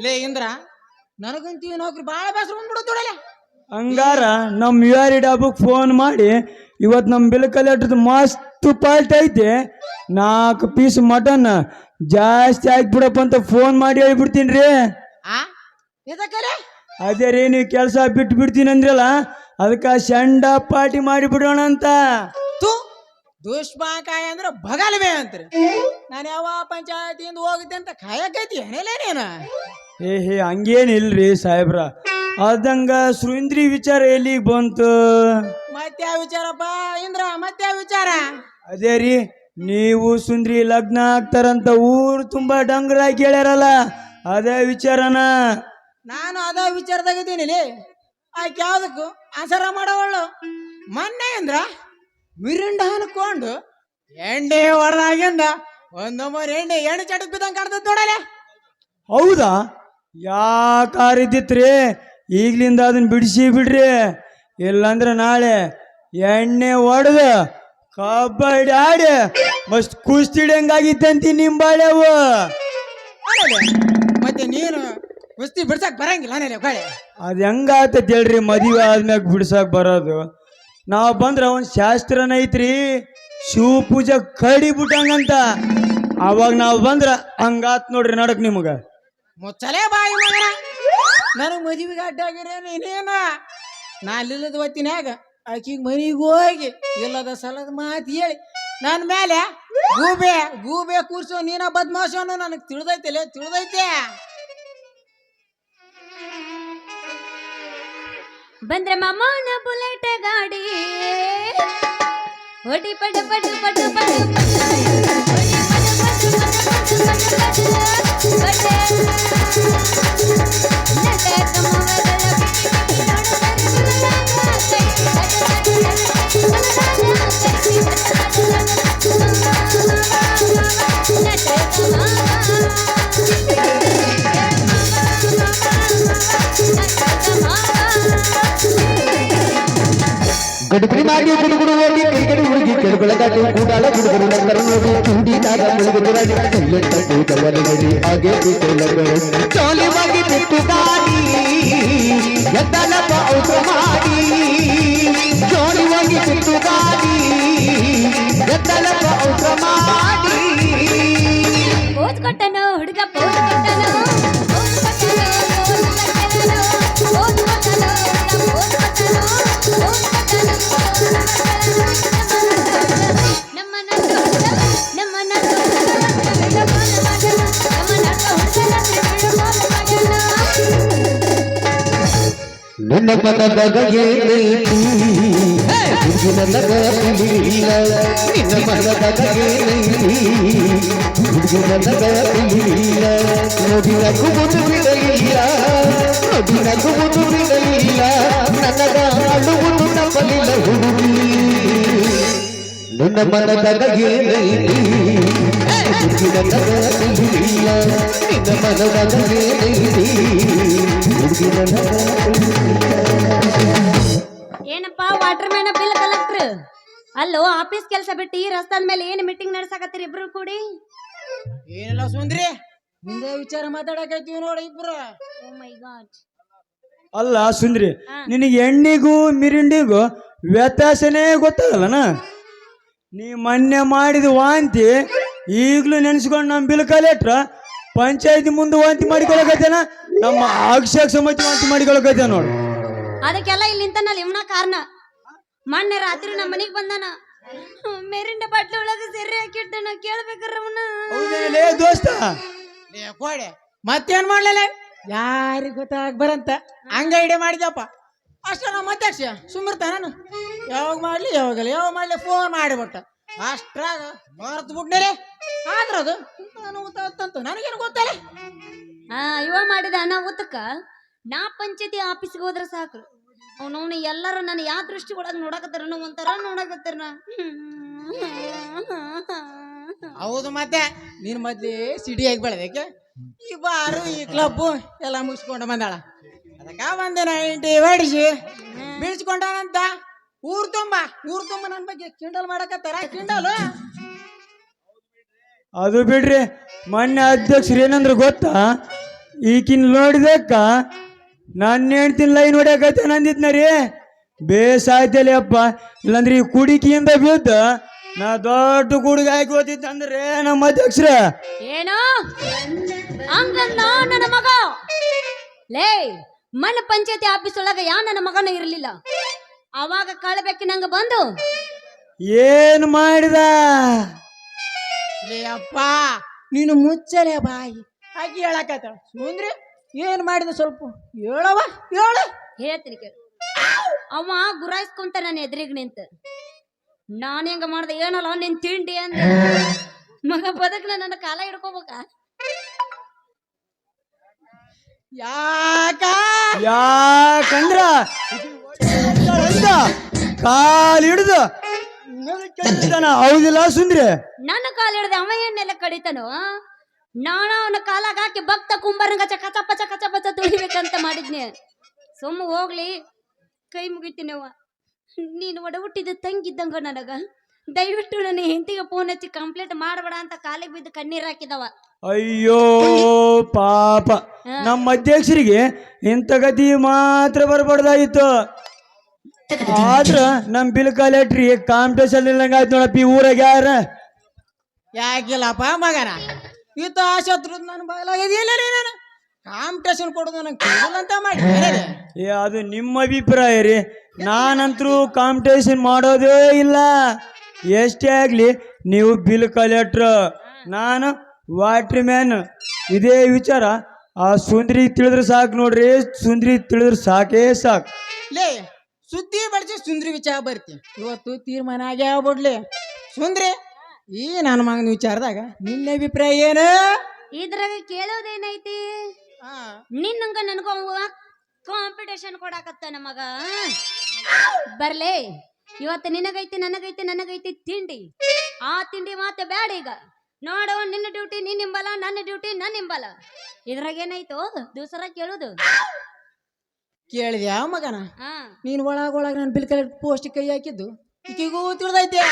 ಲೇ ಇಂದ್ರ ನನಗಂತೂ ಈ ನೌಕರಿ ಭಾಳ ಬೇಸರ ಬಂದ್ಬಿಡೋದು ನೋಡಲೆ. ಹಂಗಾರ ನಮ್ಮ ಯು ಆರ್ ಡಾಬಕ್ ಫೋನ್ ಮಾಡಿ ಇವತ್ತು ನಮ್ಮ ಬಿಲ್ ಕಲೆಕ್ಟರ್ ಮಸ್ತ್ ಪಾಲ್ಟ್ ಐತೆ. ನಾಲ್ಕು ಪೀಸ್ ಮಟನ್ ಜಾಸ್ತಿ ಹಾಕ್ಬಿಡಪ್ಪ ಅಂತ ಫೋನ್ ಮಾಡಿ ಹೇಳ್ಬಿಡ್ತೀನಿ ರೀ. ಆ? ಇದಕ್ಕಲೆ ಅದೇ ರೀ ನೀವು ಕೆಲಸ ಬಿಟ್ಟು ಬಿಡ್ತೀನಿ ಅಂದ್ರಲ್ಲ ಅದಕ್ಕೆ ಸಂಡ ಪಾರ್ಟಿ ಮಾಡಿ ಬಿಡೋಣ ಅಂತ. ತು ದುಷ್ಪಾಕಾಯ ಅಂದ್ರೆ ಬಗಲ್ವೇ ಅಂತ್ರಿ. ನಾನು ಯಾವ ಪಂಚಾಯತಿಯಿಂದ ಹೋಗುತ್ತೆ ಅಂತ ಕಾಯಕೈತಿ ಏನೇಲೇ ನೀನು. ಏ ಹೇ ಹಂಗೇನಿಲ್ರಿ ಸಾಹೇಬ್ರ. ಅದಂಗ ಸುರೇಂದ್ರಿ ವಿಚಾರ ಎಲ್ಲಿಗೆ ಬಂತು? ಮತ್ತೆ ಯಾವ ವಿಚಾರಪ್ಪ? ಇಂದ್ರ ಮತ್ತೆ ಯಾವ ವಿಚಾರ? ಅದೇ ರೀ ನೀವು ಸುಂದ್ರಿ ಲಗ್ನ ಆಗ್ತಾರಂತ ಊರು ತುಂಬಾ ಡಂಗರಾಗಿ ಕೇಳ್ಯಾರಲ್ಲ ಅದೇ ವಿಚಾರನ. ನಾನು ಅದ ವಿಚಾರದಾಗ ಇದ್ದೀನಿ. ಆಕೆ ಯಾವ್ದಕ್ಕೂ ಆಸರ ಮಾಡೋವಳು. ಮೊನ್ನೆ ಅಂದ್ರ ಮಿರಿಂಡ ಅನ್ಕೊಂಡು ಎಣ್ಣೆ ಹೊಡೆದಾಗಿಂದ ಒಂದೊಮ್ಮೆ ಎಣ್ಣೆ ಎಣ್ಣೆ ಚಟಕ್ ಬಿದ್ದಂಗೆ ಕಾಣ್ತದ ನೋಡಲೆ. ಹೌದಾ? ಯಾಕಾರಿದ್ದಿತ್ರಿ ಈಗಲಿಂದ ಅದನ್ನ ಬಿಡಿಸಿ ಬಿಡ್ರಿ. ಇಲ್ಲಾಂದ್ರೆ ನಾಳೆ ಎಣ್ಣೆ ಹೊಡೆದು ಕಬಡ್ಡಿ ಆಡಿ ಮಸ್ತ್ ಕುಸ್ತಿ ಹಿಡಿಯಂಗಾಗಿತ್ತಂತಿ ನಿಂಬಾಳೆವು ಮತ್ತೆ ನೀನು ಕುಸ್ತಿ ಬಿಡ್ಸಕ್ ಬರಂಗಿಲ್ಲ ಬಾಳೆ ಕಳೆ ಅದು ಹೆಂಗಾಗ್ತೈತಿ ಹೇಳ್ರಿ ಮದುವೆ ಆದ್ಮ್ಯಾಗ ಬಿಡ್ಸಕ್ ಬರೋದು. ನಾವು ಬಂದ್ರೆ ಒಂದು ಶಾಸ್ತ್ರನ ಐತ್ರಿ ಶಿವ ಪೂಜೆ ಕಡಿ ಬಿಟ್ಟಂಗಂತ ಅವಾಗ ನಾವು ಬಂದ್ರೆ ಹಂಗಾತ್ ನೋಡ್ರಿ ನಡಕ್ ನಿಮಗ. ಮುಚ್ಚಲೇ ಬಾಯಿ ಮಗನ. ನನಗೆ ಮದುವೆಗೆ ಅಡ್ಡಾಗಿರೇ ನೀನೇನು? ನಾ ಅಲ್ಲಿಲ್ಲದ ಹೊತ್ತಿನಾಗ ಆಕಿಗೆ ಮನೆಗೆ ಹೋಗಿ ಇಲ್ಲದ ಸಲದ ಮಾತು ಹೇಳಿ. ನನ್ನ ಮೇಲೆ ಗೂಬೆ ಗೂಬೆ ಕೂರ್ಸೋ ನೀನ ಬದ್ಮಾಸೋನು ನನಗೆ ತಿಳಿದೈತೆಲೆ? ತಿಳಿದೈತೆ? ಬಂದ್ರೆ ಮಾಮನ ಬುಲೆಟ್ ಗಾಡಿ. ಹೊಡಿ ಪಡ ಪಡ ಪಡ ಪಡ. ಗಡುಬಿಡಿ ಮಾಡಿ ಗುಡುಗುಡು ಹೋಗಿ ಕೈಗಡಿ ಹುಡುಗಿ ಕೆಳಗೊಳಗಾಡಿ ಕೂಡಾಲ ಹುಡುಗರು ನಂತರ ನೋಡಿ ತುಂಡಿದಾಗ ಮುಳುಗುದುರಾಡಿ ಕೈಯೆಟ್ಟ ಕೂದಲಲ್ಲಿ ಗಡಿ ಹಾಗೆ ಕೂದಲಗಳು ಚಾಲಿವಾಗಿ ಬಿಟ್ಟು ಗಾಡಿ ಎದ್ದಲಪ್ಪ ಔಷಧ ಮಾಡಿ ಜೋಳಿವಾಗಿ ಬಿಟ್ಟು ಮನದಾಗ ಏನೈತಿ ಹುಡುಗಿನ ನಗ ತಿಳಿಯಿಲ್ಲ ನಿನ್ನ ಮನದಾಗ ಏನೈತಿ ಹುಡುಗಿನ ನಗ ತಿಳಿಯಿಲ್ಲ ನೋಡಿನ ಕುಬುದು ಬಿಡಲಿಲ್ಲ ನೋಡಿನ ಕುಬುದು ಬಿಡಲಿಲ್ಲ ನನಗ ಅಳುವುದು ನಂಬಲಿಲ್ಲ ಹುಡುಗಿ ನಿನ್ನ ಮನದ ತಿಳಿಯಿಲ್ಲ ನಿನ್ನ ಮನದ ಮ್ಯಾನ ಬಿಲ್ ಕಲೆಕ್ಟರ್? ಅಲ್ಲೋ ಆಫೀಸ್ ಕೆಲಸ ಬಿಟ್ಟು ಈ ರಸ್ತಾದ ಮೇಲೆ ಏನು ಮೀಟಿಂಗ್ ನಡೆಸಾಕತ್ತೀರಿ ಇಬ್ರು ಕೂಡಿ? ಏನಿಲ್ಲ ಸುಂದ್ರಿ. ಹಿಂದೆ ವಿಚಾರ ಮಾತಾಡಕೈತೀವಿ ನೋಡಿ ಇಬ್ರು. ಓ ಮೈ ಗಾಡ್ ಅಲ್ಲ ಸುಂದ್ರಿ ಹಾ. ನಿನಗೆ ಎಣ್ಣಿಗೂ ಮಿರಿಂಡಿಗೂ ವ್ಯತ್ಯಾಸನೇ ಗೊತ್ತಾಗಲ್ಲನ? ನೀ ಮೊನ್ನೆ ಮಾಡಿದ ವಾಂತಿ ಈಗಲೂ ನೆನೆಸ್ಕೊಂಡು ನಮ್ಮ ಬಿಲ್ ಕಲೆಕ್ಟ್ರ ಪಂಚಾಯತಿ ಮುಂದೆ ವಾಂತಿ ಮಾಡಿಕೊಳಕತ್ತೇನ ನಮ್ಮ ಅಕ್ಷಕ ಸಮಿತಿ ವಾಂತಿ ಮಾಡಿಕೊಳಕತ್ತೇನ ನೋಡು. ಅದಕ್ಕೆಲ್ಲ ಇಲ್ಲಿ ಇವನ ಕಾರಣ. ಮೊನ್ನೆ ರಾತ್ರಿ ನಮ್ಮ ಮನೆಗೆ ಬಂದಾನ. ಮೇರಿಂಡ ಬಟ್ಲು ಒಳಗೆ ಸೆರೆ ಹಾಕಿಟ್ಟನ ಕೇಳ್ಬೇಕಾರ ಅವನ ದೋಸ್ತ. ಲೇ ಕೋಡೆ ಮತ್ತೇನ್ ಮಾಡ್ಲೇ ಯಾರಿಗ ಗೊತ್ತಾಗ ಬರಂತ? ಹಂಗ ಇಡೆ ಮಾಡಿದಪ್ಪ ಅಷ್ಟ ನಮ್ಮ ಅಧ್ಯಕ್ಷ ಸುಮ್ಮಿರ್ತ ನಾನು. ಯಾವಾಗ ಮಾಡ್ಲಿ ಯಾವಾಗಲ್ಲ ಯಾವಾಗ ಮಾಡ್ಲಿ ಫೋನ್ ಮಾಡಿಬಿಟ್ಟ. ಅಷ್ಟ್ರಾಗ ಮರ್ತು ಬಿಟ್ನೇಲೆ. ಆದ್ರ ಅದು ನಾನು ಗೊತ್ತಾಗ್ತಂತ ನನಗೇನು ಗೊತ್ತಲ್ಲ ಆ ಇವ ಮಾಡಿದ ಉತ್ತಕ್ಕ ನಾ ಪಂಚಾಯತಿ ಆಫೀಸ್ಗೆ ಹೋದ್ರೆ ಸಾಕು. ಅವನವನು ಎಲ್ಲರೂ ನನ್ನ ಯಾವ ದೃಷ್ಟಿ ಒಳಗೆ ನೋಡಕತ್ತಾರ ಒಂಥರ ನೋಡಕತ್ತಾರ ಹೌದು ಮತ್ತೆ ನೀನ್ ಮೊದ್ಲಿ ಸಿಡಿ ಆಗಿ ಬೆಳೆದಕ್ಕೆ ಈ ಬಾರು ಈ ಕ್ಲಬ್ ಎಲ್ಲ ಮುಗಿಸ್ಕೊಂಡು ಬಂದಾಳ. ಅದಕ್ಕ ಬಂದೆ ಇಂಟಿ ಹೊಡಿಸಿ ಬೀಳ್ಸ್ಕೊಂಡಾನಂತ. ಊರ್ ತುಂಬ ಊರ್ ತುಂಬ ನನ್ನ ಬಗ್ಗೆ ಕಿಂಡಲ್ ಮಾಡಕತ್ತಾರ? ಕಿಂಡಲ್ ಅದು ಬಿಡ್ರಿ ಮೊನ್ನೆ ಅಧ್ಯಕ್ಷರು ಏನಂದ್ರೆ ಗೊತ್ತಾ? ಈಕಿನ್ ನೋಡಿದಕ್ಕ ನನ್ನ ಹೆಣ್ತಿನ ಲೈನ್ ಹೊಡ್ಯಾಕತ್ತೆ ನಂದಿದ್ನ ರೀ. ಬೇಸಾಯ್ತಲ್ಲಿ ಅಪ್ಪ. ಇಲ್ಲಾಂದ್ರೆ ಈ ಕುಡಿಕಿಯಿಂದ ಬಿದ್ದ ನಾ ದೊಡ್ಡ ಗುಡುಗ ಹಾಕಿ ಓದಿದ್ದ ಅಂದ್ರೆ ನಮ್ಮ ಅಧ್ಯಕ್ಷರ. ಏನು? ಹಂಗಲ್ಲ ನನ್ನ ಮಗ. ಲೇ ಮನ ಪಂಚಾಯತಿ ಆಫೀಸ್ ಒಳಗ ಯಾ ನನ್ನ ಮಗನ ಇರಲಿಲ್ಲ. ಅವಾಗ ಕಳ್ಬೇಕು ನಂಗ ಬಂದು. ಏನು ಮಾಡಿದ? ಲೇ ಅಪ್ಪ ನೀನು ಮುಚ್ಚಲೆ ಬಾಯಿ. ಹಾಕಿ ಹೇಳಕತ್ತ ಸುಂದ್ರಿ ಏನ್ ಮಾಡಿದ ಸ್ವಲ್ಪ ಹೇಳವ ಹೇಳು. ಹೇಳ್ತೀನಿ ಕೇಳು. ಅವ ಗುರಾಯಿಸ್ಕೊಂತ ನನ್ನ ಎದುರಿಗೆ ನಿಂತ. ನಾನು ಹೆಂಗ ಮಾಡ್ದೆ ಏನಲ್ಲ ನಿನ್ ತಿಂಡಿ ಅಂದ. ಮಗ ಬದಕ್ನ ನನ್ನ ಕಾಲ ಹಿಡ್ಕೋಬೇಕ? ಯಾಕ? ಯಾಕಂದ್ರ? ಕಾಲ್ ಹಿಡ್ದು. ಹೌದಿಲ್ಲ ಸುಂದ್ರಿ? ನನ್ನ ಕಾಲ್ ಹಿಡ್ದೆ ಅವ ಏನೆಲ್ಲ ಕಡಿತಾನೋ? ನಾನು ಅವನ ಕಾಲಾಗ ಹಾಕಿ ಭಕ್ತ ಕುಂಬಾರಂಗ ಚಕ ಚಪ ಚಕ ಚಪ ಚ ತುಳಿಬೇಕಂತ ಮಾಡಿದ್ನೆ. ಸುಮ್ಮ ಹೋಗ್ಲಿ ಕೈ ಮುಗಿತೀನಿ ಅವ ನೀನು ಒಡ ಹುಟ್ಟಿದ ತಂಗಿದ್ದಂಗ ನನಗ. ದಯವಿಟ್ಟು ನನ್ನ ಹೆಂಡತಿಗೆ ಫೋನ್ ಹಚ್ಚಿ ಕಂಪ್ಲೇಂಟ್ ಮಾಡಬೇಡ ಅಂತ ಕಾಲಿಗೆ ಬಿದ್ದು ಕಣ್ಣೀರ್ ಹಾಕಿದವ. ಅಯ್ಯೋ ಪಾಪ. ನಮ್ಮ ಅಧ್ಯಕ್ಷರಿಗೆ ಇಂಥ ಗತಿ ಮಾತ್ರ ಬರಬಾರ್ದಾಗಿತ್ತು. ಆದ್ರ ನಮ್ ಬಿಲ್ ಕಾಲೇಟ್ರಿ ಕಾಂಪಿಟೇಷನ್ ಇಲ್ಲಂಗ ಆಯ್ತು ನೋಡಪ್ಪ ಈ ಊರಾಗ ಯಾರ? ಯಾಕಿಲ್ಲಪ್ಪ ಮಗನ? ಈತ ಶತ್ರು ನನ್ನ ಬಾಯಲಾಗಿದೆಯಲ್ಲ ರೀ ನಾನು? ಕಾಂಪಿಟೇಷನ್ ಕೊಡೋದು ನನಗೆ ಅಂತ ಮಾಡಿ. ಏ ಅದು ನಿಮ್ಮ ಅಭಿಪ್ರಾಯ ರೀ. ನಾನಂತರೂ ಕಾಂಪಿಟೇಷನ್ ಮಾಡೋದೇ ಇಲ್ಲ. ಎಷ್ಟೇ ಆಗಲಿ ನೀವು ಬಿಲ್ ಕಲೆಕ್ಟ್ರ್. ನಾನು ವಾಟ್ರ್ ಮ್ಯಾನ್ ಇದೇ ವಿಚಾರ. ಆ ಸುಂದ್ರಿ ತಿಳಿದ್ರೆ ಸಾಕು ನೋಡ್ರಿ. ಸುಂದ್ರಿ ತಿಳಿದ್ರೆ ಸಾಕೇ ಸಾಕು. ಲೇ ಸುದ್ದಿ ಬಡಿಸಿ ಸುಂದ್ರಿ ವಿಚಾರ ಬರ್ತಿ. ಇವತ್ತು ತೀರ್ಮಾನ ಆಗ್ಯಾವ ಬಿಡ್ಲಿ ಸುಂದ್ರಿ ಈ ನನ್ನ ಮಗನ ವಿಚಾರದಾಗ ನಿನ್ನ ಅಭಿಪ್ರಾಯ ಏನು? ಇದ್ರಾಗ ಕೇಳೋದೇನೈತಿ? ಆ, ನಿನ್ನಂಗ ನನಗೂ ಅವ ಕಾಂಪಿಟೇಷನ್ ಕೊಡಾಕತ್ತ ನಮಗ. ಬರ್ಲೇ ಇವತ್ತು ನಿನಗೈತಿ ನನಗೈತಿ ನನಗೈತಿ ತಿಂಡಿ. ಆ ತಿಂಡಿ ಮಾತೆ ಬೇಡ ಈಗ. ನೋಡು ನಿನ್ನ ಡ್ಯೂಟಿ ನಿನ್ನ ಹಿಂಬಲ ನನ್ನ ಡ್ಯೂಟಿ ನನ್ನ ಹಿಂಬಲ. ಇದ್ರಾಗ ಏನಾಯ್ತು? ದೂಸರ ಕೇಳುದು. ಕೇಳಿದ್ಯಾ ಮಗನ? ನೀನ್ ಒಳಗೊಳಗ ಒಳಗ ಒಳಗ ನಾನು ಬಿಲ್ ಕಲೆಕ್ಟ್ ಪೋಸ್ಟ್ ಕೈ ಹಾಕಿದ್ದು. ಈಕಿಗೂ ತಿಳಿದೈತೆ.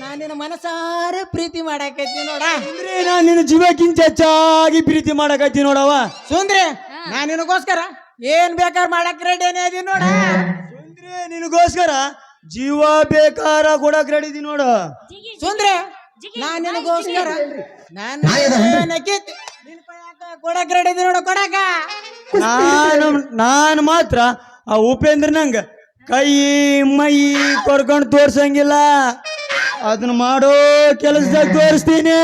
ನಾನು ನಿನ್ನ ಮನಸಾರೆ ಪ್ರೀತಿ ಮಾಡಕತ್ತಿ ನೋಡ. ಅಂದ್ರೆ ನಾನು ನಿನ್ನ ಜೀವಕ್ಕಿಂತ ಹೆಚ್ಚಾಗಿ ಪ್ರೀತಿ ಮಾಡಕತ್ತಿ ನೋಡವ ಸುಂದ್ರೆ ನಾನು ನಿನಗೋಸ್ಕರ ಏನ್ ಬೇಕಾದ್ರೆ ಮಾಡಕ್ ರೆಡಿ ಇದೀನಿ ನೋಡ. ಸುಂದ್ರೆ ನಿನಗೋಸ್ಕರ ಜೀವ ಬೇಕಾರ ಕೊಡಕ್ ರೆಡಿ ಇದೀನಿ ನೋಡು. ಸುಂದ್ರೆ ನಾನು ನಿನಗೋಸ್ಕರ ನಾನು ಕೊಡಕ್ ರೆಡಿ ಇದೀನಿ ನೋಡ ಕೊಡಕ. ನಾನು ನಾನು ಮಾತ್ರ ಆ ಉಪೇಂದ್ರ ನಂಗ ಕೈ ಮೈ ಕೊರ್ಕೊಂಡು ತೋರ್ಸಂಗಿಲ್ಲ. ಅದನ್ನ ಮಾಡೋ ಕೆಲಸದಾಗ ತೋರಿಸ್ತೀನಿ.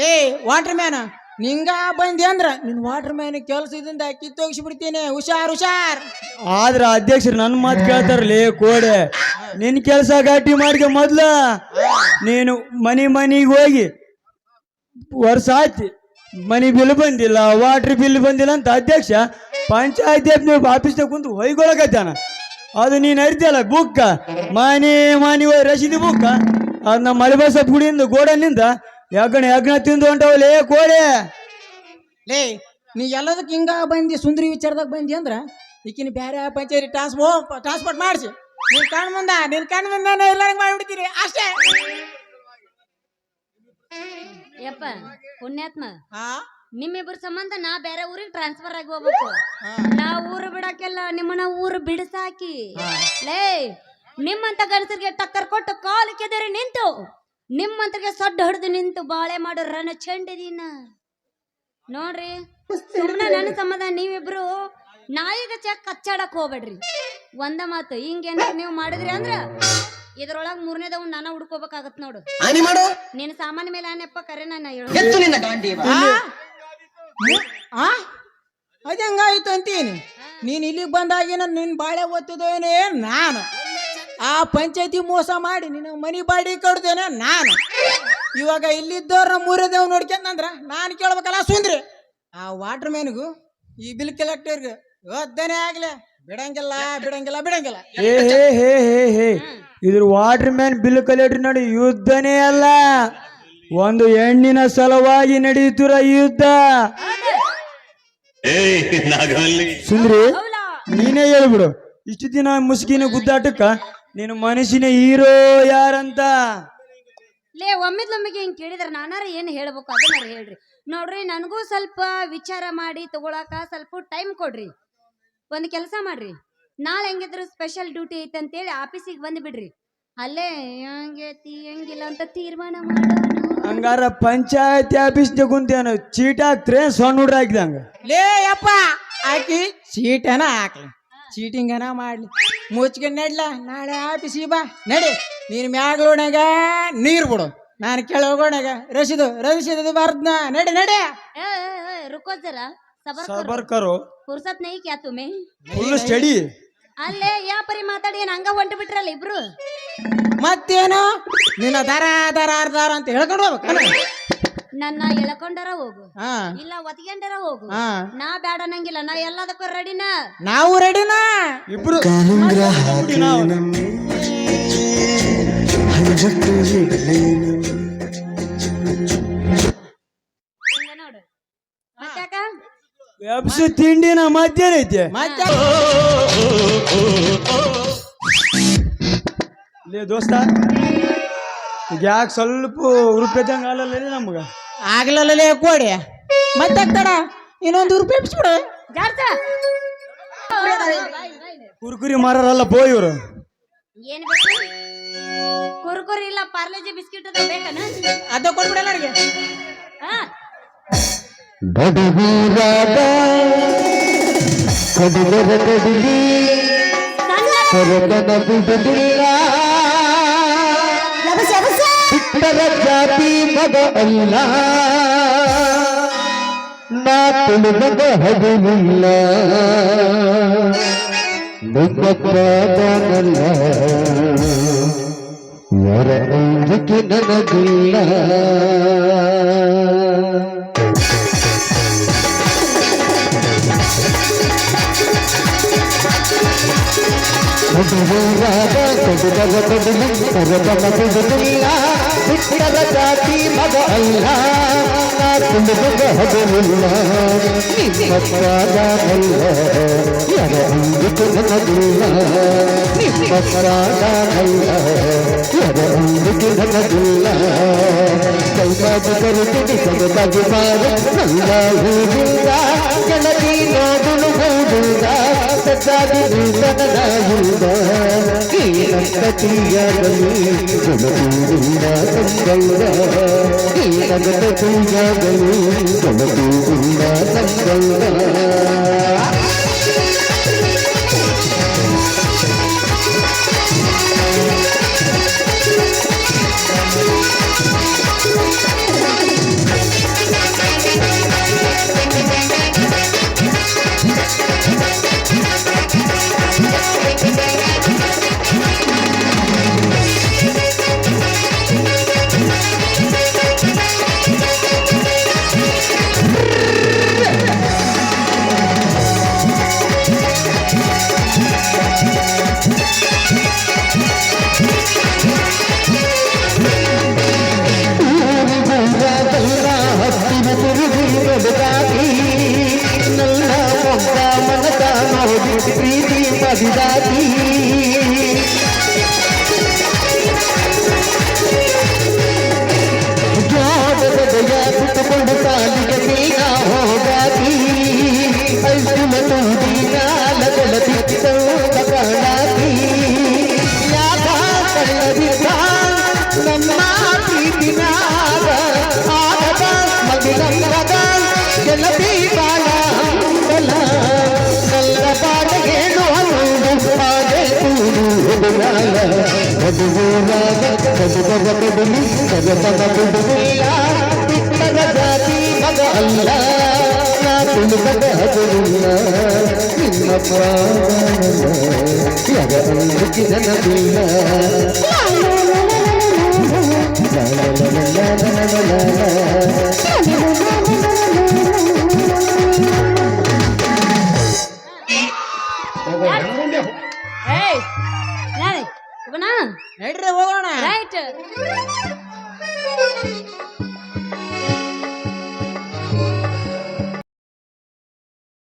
ಲೇ ವಾಟರ್ ಮ್ಯಾನ್ ನಿಂಗ ಬಂದಿ ಅಂದ್ರ ನಿನ್ ವಾಟರ್ ಮ್ಯಾನ್ ಕೆಲಸದಿಂದ ಕಿತ್ತೋಗಿಸಿ ಬಿಡ್ತೀನಿ ಹುಷಾರ್ ಹುಷಾರ್. ಆದ್ರ ಅಧ್ಯಕ್ಷರು ನನ್ನ ಮಾತು ಕೇಳ್ತಾರಲಿ ಕೋಡೆ. ನಿನ್ ಕೆಲಸ ಗಟ್ಟಿ ಮಾಡ್ಕೆ ಮೊದ್ಲ. ನೀನು ಮನಿ ಮನಿಗೆ ಹೋಗಿ ವರ್ಷ ಆಯ್ತು ಮನಿ ಬಿಲ್ ಬಂದಿಲ್ಲ ವಾಟರ್ ಬಿಲ್ ಬಂದಿಲ್ಲ ಅಂತ ಅಧ್ಯಕ್ಷ ಪಂಚಾಯತಿ ಆಫೀಸ್ನಾಗ ಕುಂತು ಹೊಯ್ಕೊಳಕತ್ತಾನ. ಅದು ನೀನು ಅರಿತಲ್ಲ ಬುಕ್ಕ? ಮಾನಿ ಮಾನಿ ಹೋಗಿ ರಶೀದಿ ಬುಕ್ಕ? ಅದು ನಮ್ಮ ಮಲಬಸ ಗುಡಿಯಿಂದ ಗೋಡನಿಂದ ಯಾಕಣೆ ಯಜ್ಞ ತಿಂದು ಹೊಂಟವಲೇ ಕೋಡೆ! ಲೇ ನೀ ಎಲ್ಲದಕ್ಕೆ ಹಿಂಗ ಬಂದಿ ಸುಂದರಿ ವಿಚಾರದಾಗ ಬಂದಿ ಅಂದ್ರ? ಈಕಿನ ಬೇರೆ ಪಂಚಾಯತಿ ಟ್ರಾನ್ಸ್ಪೋರ್ಟ್ ಟ್ರಾನ್ಸ್ಪೋರ್ಟ್ ಮಾಡಿಸಿ. ನೀನ್ ಕಣ್ ಮುಂದ ನಿನ್ ಕಣ್ ಮುಂದ ಎಲ್ಲ ಮಾಡ್ಬಿಡ್ತೀನಿ ಅಷ್ಟೇ. ಯಪ್ಪ ಪುಣ್ಯಾತ್ಮ. ಹಾ? ನಿಮ್ಮಿಬ್ಬರ ಸಂಬಂಧ ನಾ ಬೇರೆ ಊರಿಗೆ ಟ್ರಾನ್ಸ್ಫರ್ ಆಗಿ ಹೋಗ್ಬೇಕು. ನಾ ಊರು ಬಿಡಕ್ಕೆಲ್ಲ ನಿಮ್ಮನ್ನ ಊರು ಬಿಡಿಸಾಕಿ. ಲೇ ನಿಮ್ಮಂತ ಗಂಡಸರಿಗೆ ಟಕ್ಕರ್ ಕೊಟ್ಟು ಕಾಲು ಕೆದರಿ ನಿಂತು ನಿಮ್ಮಂತರಿಗೆ ಸೊಡ್ಡ ಹೊಡೆದು ನಿಂತು ಬಾಳೆ ಮಾಡು ರಣ ಚೆಂಡಿದೀನ ನೋಡ್ರಿ ಸುಮ್ಮನೆ ನನ್ನ ಸಂಬಂಧ ನೀವಿಬ್ರು ನಾಯಿಗ ಚೆಕ್ ಕಚ್ಚಾಡಕ್ ಹೋಗ್ಬೇಡ್ರಿ. ಒಂದ ಮಾತು ಹಿಂಗೇನ ನೀವು ಮಾಡಿದ್ರಿ ಅಂದ್ರ ಇದ್ರೊಳಗ್ ಮೂರನೇದವ್ ನಾನ ಹುಡ್ಕೋಬೇಕಾಗತ್ ನೋಡು. ಹಾನಿ ಮಾಡು. ನಿನ್ನ ಸಾಮಾನ್ಯ ಮೇಲೆ ಆನೆಪ್ಪ ಕರೆ ನಾನು ಹೇಳು ಆ? ಹೆಂಗಾಯ್ತು ಅಂತೀನಿ? ನೀನ್ ಇಲ್ಲಿಗೆ ಬಂದಾಗಿನ ನಿನ್ನ ಬಾಳೆ ಓದ್ತಿದ್ದೇನೆ ನಾನು. ಆ ಪಂಚಾಯತಿ ಮೋಸ ಮಾಡಿ ನಿನ್ನ ಮನಿ ಬಾಡಿ ಕೊಡ್ತೇನೆ ನಾನು. ಇವಾಗ ಇಲ್ಲಿದ್ದವ್ರ ಮೂರದೇವ್ ನೋಡ್ಕೊಂಡ್ರ ನಾನು ಕೇಳ್ಬೇಕಲ್ಲ ಸುಂದ್ರಿ. ಆ ವಾಟರ್ ಮ್ಯಾನ್ಗೂ ಈ ಬಿಲ್ ಕಲೆಕ್ಟರ್ಗೆ ಯೋಧನೆ ಆಗ್ಲಿ. ಬಿಡಂಗಿಲ್ಲ ಬಿಡಂಗಿಲ್ಲ ಬಿಡಂಗಿಲ್ಲ. ಏ ಹೇ ಹೇ ಹೇ ಇದ್ರ ವಾಟರ್ ಮ್ಯಾನ್ ಬಿಲ್ ಕಲೆಕ್ಟರ್ ನೋಡಿ ಯುದ್ಧನೇ ಅಲ್ಲ. ಒಂದು ಹೆಣ್ಣಿನ ಸಲುವಾಗಿ ನಡೆಯುತ್ತಿರ ಯುದ್ಧ. ಸುಂದ್ರಿ ನೀನೇ ಹೇಳ್ಬಿಡು. ಇಷ್ಟು ದಿನ ಮುಸ್ಕಿನ ಗುದ್ದಾಟಕ್ಕ ನೀನು ಮನುಷ್ಯನ ಹೀರೋ ಯಾರಂತ? ಲೇ ಒಮ್ಮಿದ್ಲೊಮ್ಮಿಗೆ ಹಿಂಗ್ ಕೇಳಿದ್ರೆ ನಾನಾರ ಏನು ಹೇಳ್ಬೇಕು ಅದನ್ನ ಹೇಳ್ರಿ. ನೋಡ್ರಿ ನನಗೂ ಸ್ವಲ್ಪ ವಿಚಾರ ಮಾಡಿ ತಗೊಳಕ ಸ್ವಲ್ಪ ಟೈಮ್ ಕೊಡ್ರಿ. ಒಂದು ಕೆಲಸ ಮಾಡ್ರಿ. ನಾಳೆ ಹೆಂಗಿದ್ರು ಸ್ಪೆಷಲ್ ಡ್ಯೂಟಿ ಐತೆ ಅಂತೇಳಿ ಆಫೀಸಿಗೆ ಬಂದು ಬಿಡ್ರಿ. ಅಲ್ಲೇ ಹೆಂಗೈತಿ ಹೆಂಗಿಲ್ಲ ಅಂತ ತೀರ್ಮಾನ ಮಾಡೋಣ. ಹಂಗಾರ ಪಂಚಾಯತಿ ಆಫೀಸ್ ಕುಂತೇನು ಚೀಟ್ ಹಾಕ್ತ್ರೆ ಸಣ್ಣ ಹುಡ್ರ ಹಾಕಿದಂಗ ಲೇ ಯಪ್ಪ ಆಕಿ ಚೀಟನ ಹಾಕ್ಲಿ ಚೀಟಿಂಗನ ಮಾಡ್ಲಿ ಮುಚ್ಕೊಂಡು ನಡ್ಲ ನಾಳೆ ಆಫೀಸಿಗೆ ಬಾ ನಡಿ ನೀನು ಮ್ಯಾಗ್ಲೋಣಾಗ ನೀರು ಬಿಡು ನಾನು ಕೆಳಗೋಣಾಗ ರಸೀದು ರಸೀದು ಬರ್ದ್ನ ನಡಿ ನಡಿ ए, ए, ए, रुको जरा सबर करो ಸಬರ್ ಕರು फुर्सत नहीं क्या तुम्हें ಫುಲ್ ಸ್ಟಡಿ ಅಲ್ಲೇ ಯಾ ಪರಿ ಮಾತಾಡಿ ಏನ್ ಹಂಗ ಹೊಂಟು ಬಿಟ್ರಲ್ಲ ಇಬ್ರು ಮತ್ತೇನು? ನಿನ್ನ ದರ ದರ ದಾರ ಅಂತ ಹೇಳ್ಕೊಂಡು ಹೋಗ್ಬೇಕು ನನ್ನ ಎಳ್ಕೊಂಡರ ಹೋಗು. ಹಾ. ಇಲ್ಲ ಒತ್ಕೊಂಡರ ಹೋಗು. ಹಾ. ನಾ ಬೇಡ ಅನ್ನಂಗಿಲ್ಲ ನಾ ಎಲ್ಲದಕ್ಕೂ ರೆಡಿನ ನಾವು ರೆಡಿನಾ ಇಬ್ರು. ನೋಡು. ಮತ್ತಾಕ ಎಬ್ಸು ತಿಂಡಿನ ಮಧ್ಯಾಹ್ನ ಮತ್ತೆ ಲೇ ದೋಸ್ತ ಈಗ ಯಾಕೆ ಸ್ವಲ್ಪ ಉರುಪೆದಂಗ ಆಗಲ್ಲ ನಮ್ಗ? ಆಗ್ಲಲ್ಲೇ ಕೋಡಿ ಮತ್ತೆ ತಡ ಇನ್ನೊಂದು ರೂಪಾಯಿ ಬಿಡ್ಸ್ಬಿಡು ಜಾರ್ತ ಕುರ್ಕುರಿ ಮಾರಲ್ಲ ಪೋ ಇವರು. ಏನ್ ಬೇಕು? ಕುರ್ಕುರಿ ಇಲ್ಲ ಪಾರ್ಲೆಜಿ ಬಿಸ್ಕಿಟ್ ಅದ ಬೇಕನ? ಅದ ಕೊಟ್ಬಿಡಲ್ಲ ನನಗೆ ಹಾ. ಬಡವರಾದ ಕಡಲರ ಕಡಲಿ ಸಣ್ಣ. ಹೊರಬನ ಬಿಟ್ಟರ ಜಾತಿ ಮಗ ಅಲ್ಲ. ನಾ ತುಳಿದ ಹದಿಲಿಲ್ಲ ನಿಮ್ಮಪ್ಪಾದನಲ್ಲ ಯಾರ ಅಂಜಿಕೆ ನನಗಿಲ್ಲ. ಕೊಡುಗದ ಕೊಡುಗ ಕೊರಬನ ಬಿಡುತ್ತಿಲ್ಲ ಬಿಟ್ಟದ ಜಾತಿ ಮಗ ಅಲ್ಲ ಕುಂಡುಗ ಹಗಲಿಲ್ಲ ನಿಮ್ಮಕ್ಕದ ಅಲ್ಲ ಯರ ಅಂಗಿತು ನನಗಿಲ್ಲ ನಿಮ್ಮಕ್ಕರಾದ ಅಲ್ಲ ಯರ ಅಂಗಿತು ನನಗಿಲ್ಲ ಕೈಮಾದ ಕರುತಿಡಿ ಕೈಬಾಗಿ ಮಾರು ನಂದ ಹೂವಿಂದ ಕೆಳಗಿ ನೋಡುಳು ಹೂವಿಂದ కడతాది నీతనడాయిందా ఈనంత తీయగలి తొలకూరుందా సంగౌరా ఈనంత கவிதாபி ಮದುವೆಯಾಗ ಕದುಬವ ಕದುಲಿ ಕದಬವ ಬಿಡುವಿಲ್ಲ ಬಿಟ್ಟದ ಜಾತಿ ಮಗ ಅಲ್ಲ ನಾ ತುಳುಕದ ಹಗುಲಿಲ್ಲ ನಿಮ್ಮ ಪ್ರಾಣ ಯಗ ಅಂದಕ್ಕೆ ನನಗಿಲ್ಲ ಲಾ ಲಾ ಲಾ ಲಾ ಲಾ ಲಾ ಲಾ ಲಾ. el rebote.